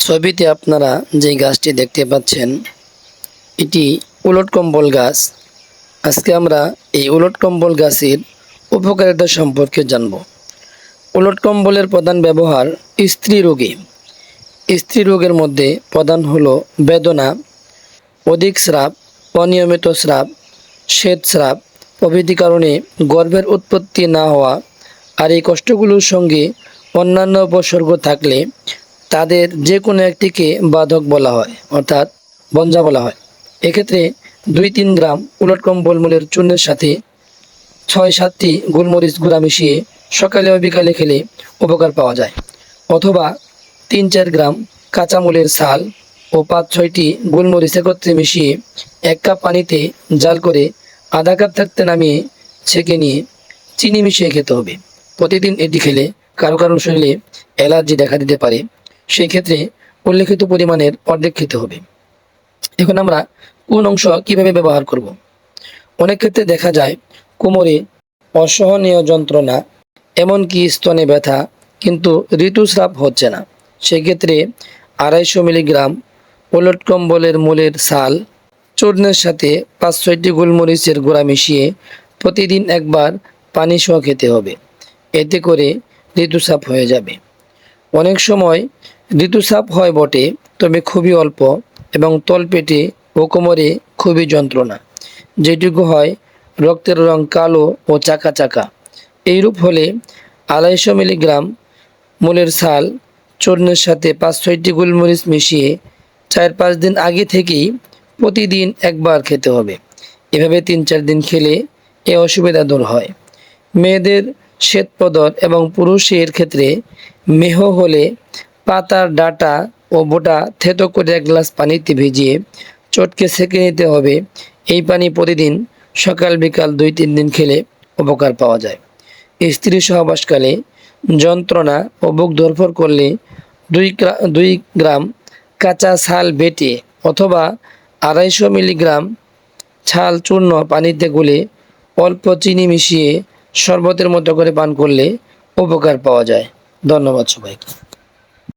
ছবিতে আপনারা যে গাছটি দেখতে পাচ্ছেন, এটি উলট কম্বল গাছ। আজকে আমরা এই উলট কম্বল গাছের উপকারিতা সম্পর্কে জানব। উলট কম্বলের প্রধান ব্যবহার স্ত্রী রোগে। স্ত্রী রোগের মধ্যে প্রধান হলো বেদনা, অধিক স্রাব, অনিয়মিত স্রাব, শ্বেত স্রাব। প্রভৃতি কারণে গর্ভের উৎপত্তি না হওয়া আর এই কষ্টগুলোর সঙ্গে অন্যান্য উপসর্গ থাকলে তাদের যে কোনো একটিকে বাধক বলা হয়, অর্থাৎ বঞ্জা বলা হয়। এক্ষেত্রে দুই তিন গ্রাম উলট কম্বল মূলের চূর্ণের সাথে ছয় সাতটি গোলমরিচ গুঁড়া মিশিয়ে সকালে ও বিকালে খেলে উপকার পাওয়া যায়। অথবা তিন চার গ্রাম কাঁচামুলের ছাল ও পাঁচ ছয়টি গোলমরিচ একত্রে মিশিয়ে এক কাপ পানিতে জাল করে আধা কাপ থাকতে নামিয়ে ছেঁকে নিয়ে চিনি মিশিয়ে খেতে হবে। প্রতিদিন এটি খেলে কারও কারও শরীরে অ্যালার্জি দেখা দিতে পারে। সেই ক্ষেত্রে উল্লেখিত পরিমাণের অর্ধেক খেতে হবে। এখন আমরা কোন অংশ কীভাবে ব্যবহার করব। অনেক ক্ষেত্রে দেখা যায় কোমরে অসহনীয় যন্ত্রণা, এমনকি স্তনে ব্যথা, কিন্তু ঋতুস্রাব হচ্ছে না। সেক্ষেত্রে আড়াইশো মিলিগ্রাম ওলট কম্বলের মূলের ছাল চূর্ণের সাথে পাঁচ ছয়টি গোলমরিচের গুঁড়া মিশিয়ে প্রতিদিন একবার পানি সহ খেতে হবে। এতে করে ঋতুস্রাব হয়ে যাবে। অনেক সময় ঋতুস্রাব হয় বটে, তবে খুবই অল্প এবং তলপেটে ও কোমরে খুবই যন্ত্রণা। যেটুকু হয় রক্তের রং কালো ও চাকা চাকা এইরূপ হলে আড়াইশো মিলিগ্রাম মূলের ছাল চূর্ণের সাথে পাঁচ ছয়টি গোলমরিচ মিশিয়ে চার পাঁচ দিন আগে থেকেই প্রতিদিন একবার খেতে হবে। এভাবে তিন চার দিন খেলে এ অসুবিধা দূর হয়। মেয়েদের শ্বেতপদর এবং পুরুষের ক্ষেত্রে মেহ হলে পাতার ডাটা ও বোটা থেতো করে এক গ্লাস পানিতে ভিজিয়ে চটকে সেঁকে নিতে হবে। এই পানি প্রতিদিন সকাল, বিকাল দুই, তিন দিন খেলে উপকার পাওয়া যায়। স্ত্রী সহবাসকালে যন্ত্রণা ও বুক ধরফর করলে দুই দুই গ্রাম কাঁচা ছাল বেটে অথবা আড়াইশো মিলিগ্রাম ছাল চূর্ণ পানিতে গুলে অল্প চিনি মিশিয়ে শরবতের মতো করে পান করলে উপকার পাওয়া যায়। ধন্যবাদ সবাইকে।